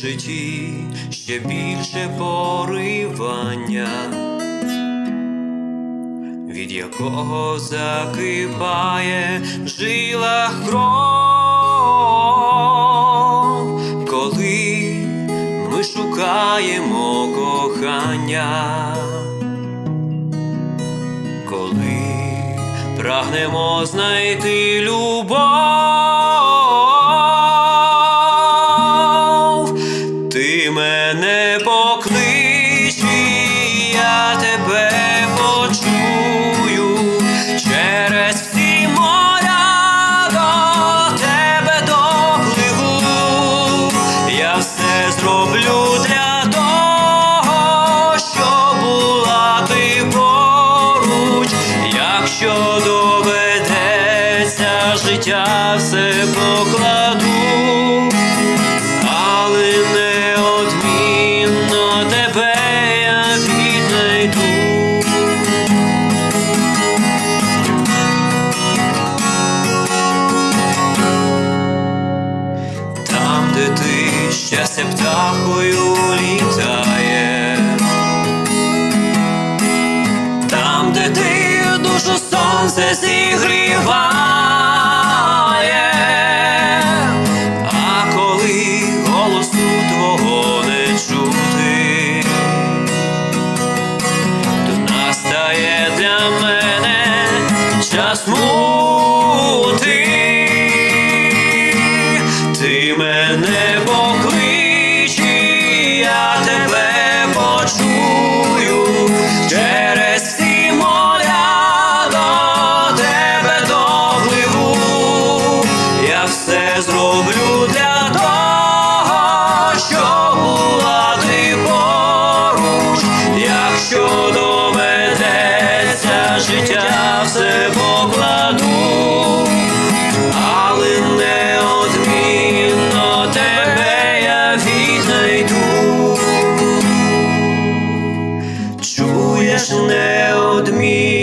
житті ще більше поривання, від якого закипає в жилах кров, коли ми шукаємо кохання, коли прагнемо знайти любов, все для того, щоб була ти поруч, якщо доведеться життя все покладу але неодмінно тебе я віднайду. Там, де ти щастя птахою літає, там, де ти душу сонце зігріває. зроблю для того, щоб була ти поруч, якщо доведеться життя все покладу, але неодмінно тебе я віднайду, чуєш неодмінно.